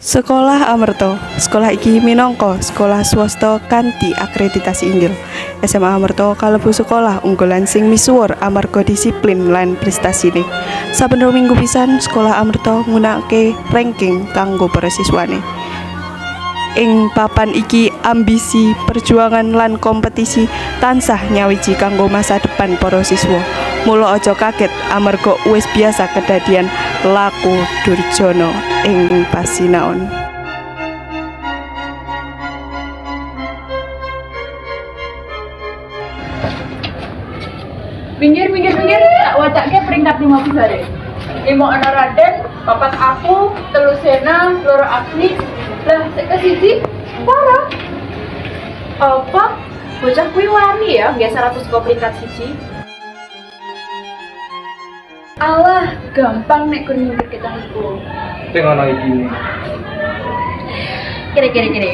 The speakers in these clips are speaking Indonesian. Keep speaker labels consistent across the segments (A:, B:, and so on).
A: Sekolah Amerto. Sekolah iki minangka sekolah swasta kanthi akreditasi inggil. SMA Amerto kalebu sekolah unggulan sing misuwur amarga disiplin lan prestasine. Saben minggu pisan sekolah Amerto nggunakake ranking kanggo para siswane. Ing papan iki ambisi, perjuangan lan kompetisi tansah nyawiji kanggo masa depan para siswa. Mula aja kaget amarga wis biasa kedadian laku durjana ing pasinaon.
B: Minggir, minggir, minggir. Tak peringkat lima besar Lima ana Raden, papat aku, telu Sena, loro Agni, lah sik ke siji, parah. Apa? Bocah kuwi wani ya, biasa ratus kok peringkat siji. Alah, gampang nek nyumpit kita iku.
C: Sing ana iki.
B: Kira kira.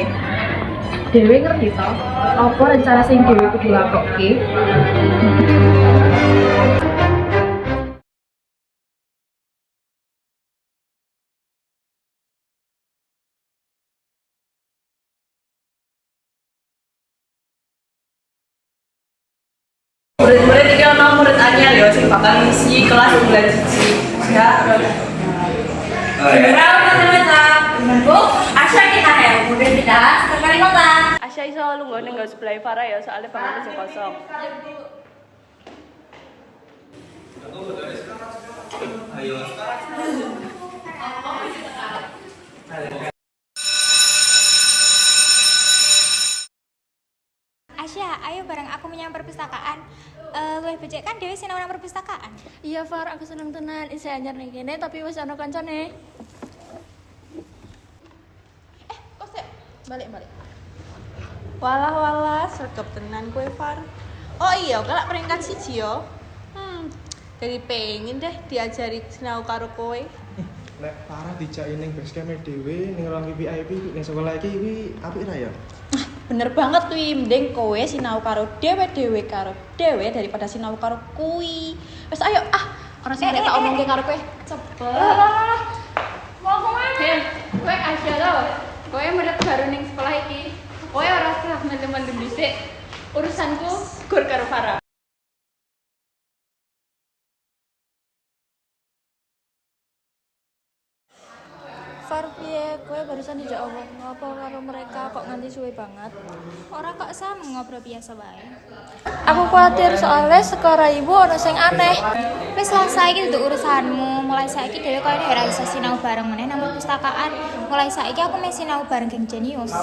B: Dewi ngerti toh, apa rencana sing Dewi kudu lakokke?
A: Bakal ngisi kelas bulan siji. Ya.
C: Oh ya.
D: Bu, Asya kita ya, kemudian kita sekali nonton.
A: Asya iso lunggone nggo sebelah Farah ya soalnya bangunnya sing kosong.
D: Asya, ayo menyamar perpustakaan. Eh, luwih becek kan Dewi sinau nang perpustakaan.
B: Iya Far, aku seneng tenan. Isih anyar ning kene tapi wis ana kancane. Eh, kok sik balik-balik.
E: Walah walah, sergap tenan kue Far. Oh iya, kelak peringkat siji yo. Hmm, jadi pengen deh diajari sinau karo kowe.
F: Lek parah dijak ning base camp dhewe ning ruang VIP ning sekolah iki kuwi apik ra ya?
E: Bener banget kuwi, mending kowe sinau karo dhewe-dhewe karo dhewe daripada sinau karo kuwi. Wes ayo ah, ora sing tak omongke karo kowe. Cepet.
B: Mau ke mana? Kowe Asya lo. Kowe murid baru ning sekolah iki. Kowe ora usah mendem-mendem dhisik. Urusanku gur karo Farah.
D: Far piye, kowe barusan dijak omong ngopo karo mereka kok nganti suwe banget. Ora kok sama ngobrol biasa bae. Aku khawatir soalnya sekolah ibu ono sing aneh. Wis lah saiki itu urusanmu. Mulai saiki dhewe koyo ora iso sinau bareng meneh nang perpustakaan. Mulai saiki aku meh sinau bareng geng jenius.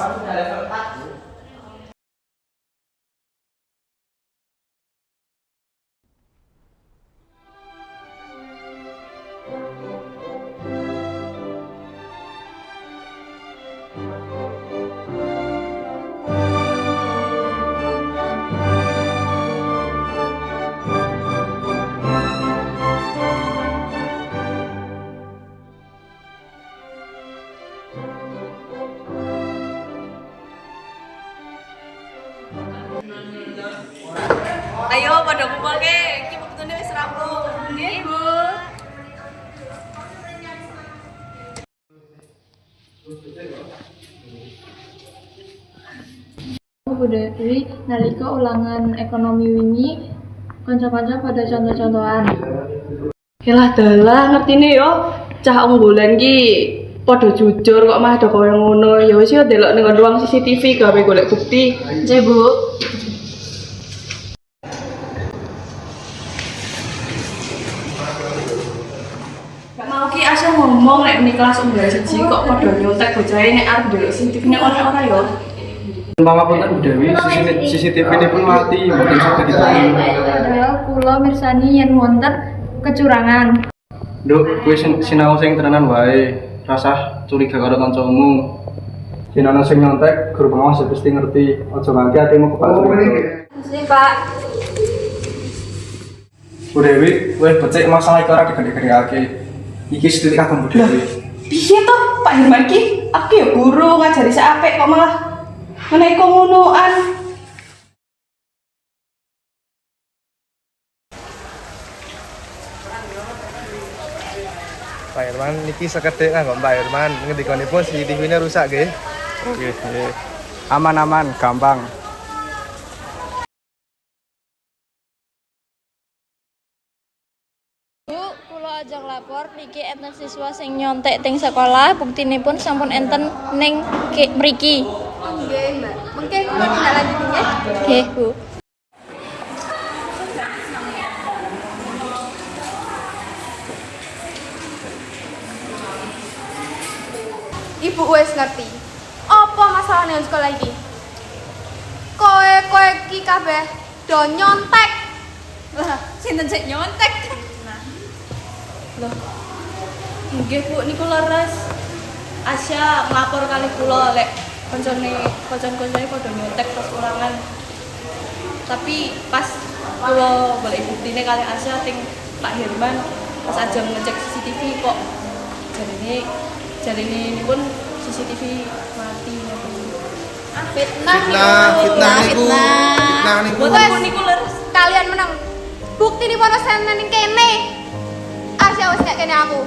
E: Bu
B: Dewi, nalika ulangan ekonomi wingi kanca-kanca pada contoh-contohan.
A: Yalah dalah ngertine yo. Cah unggulan ki padha jujur kok mah ada koyo ngono. Ya wis yo delok ning ruang CCTV gawe golek bukti.
B: Nggih, Bu.
A: Gak mau ngomong nek ning kelas unggulan siji kok padha nyontek bocahe nek arep delok CCTV nek ora ora yo.
C: Mama pun Bu Dewi, CCTV ini pun mati, mungkin sudah ditemukan.
B: Padahal kula mirsani yen wonten kecurangan.
C: Duk, gue sinau sing tenanan wae. Rasah curiga karo kancamu. Sinau sing nyontek, guru pengawas ya pasti ngerti. Ojo nganti atimu kepala curiga.
E: Sini, Pak.
C: Bu Dewi, weh becek masalah iki ora digede-gedekake. Iki setitik kagum Bu Dewi.
A: Piye toh Pak Herman ki? Aku ya guru ngajari seapik kok malah menaik ngonoan.
C: Pak
G: Herman niki sekedhik kanggo Mbak Herman ngendikanipun CCTV-ne rusak nggih.
C: Oke, oke. Aman-aman, gampang.
H: Kula ajak lapor niki enten siswa sing nyontek teng sekolah, buktinipun sampun enten ning ke- mriki.
I: Nggih, Mbak. Mungkin kula tindak lanjutin ya.
H: Nggih, Bu.
I: Ibu wis ngerti. Apa masalahnya dengan sekolah iki? Koe koe iki kabeh do nyontek. Lah, sinten sik nyontek?
J: Nggih Bu, niku leres. Asya nglapor kali kula lek koncone koncon-koncone padha nyontek pas ulangan. Tapi pas kula boleh buktine kali Asya ting Pak Herman pas aja ngecek CCTV kok jarine jarine ini pun CCTV mati ya Bu.
I: Fitnah,
G: Fitnah, fitnah niku. Fitnah niku.
J: Niku leres.
I: Kalian menang. Bukti di saya ning kene. Wis gak kene aku.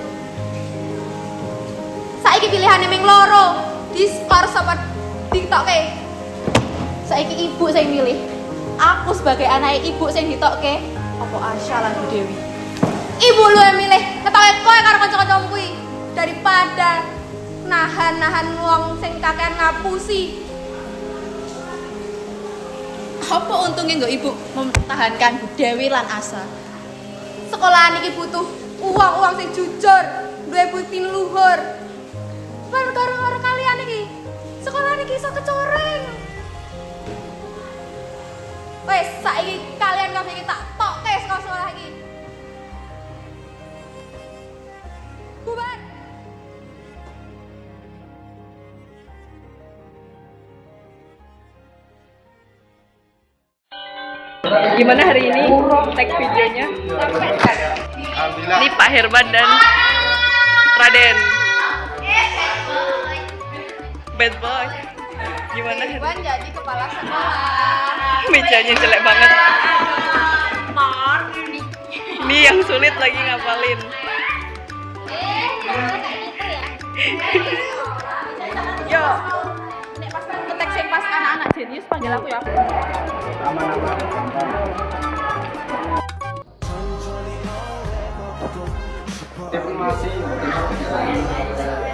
I: Saiki pilihane ming loro. Diskor sama ditokke. Saiki ibu sing milih. Aku sebagai anak ibu sing ditokke apa Asya lan Dewi. Ibu lu yang milih, ketoke kowe karo kanca-kancamu kuwi daripada nahan-nahan wong sing kakean ngapusi.
J: Apa untungnya nggak Ibu mempertahankan Bu Dewi lan Asa?
I: sekolahan iki butuh uang-uang sing jujur, duwe bukti luhur. Baru karo kalian iki, sekolahan iki iso kecoreng. Wes, saiki kalian kabeh iki tak tokke sekolah sekolah iki. Bubar.
B: Gimana hari ini? Tag videonya. Pak Herman dan Raden. Bad boy. Gimana?
I: Iwan jadi kepala sekolah.
B: Mejanya jelek banget. Ini yang sulit lagi ngapalin. Yo. Nek pas pas anak-anak jenius panggil aku ya.
C: Aman-aman, gampang. Informasi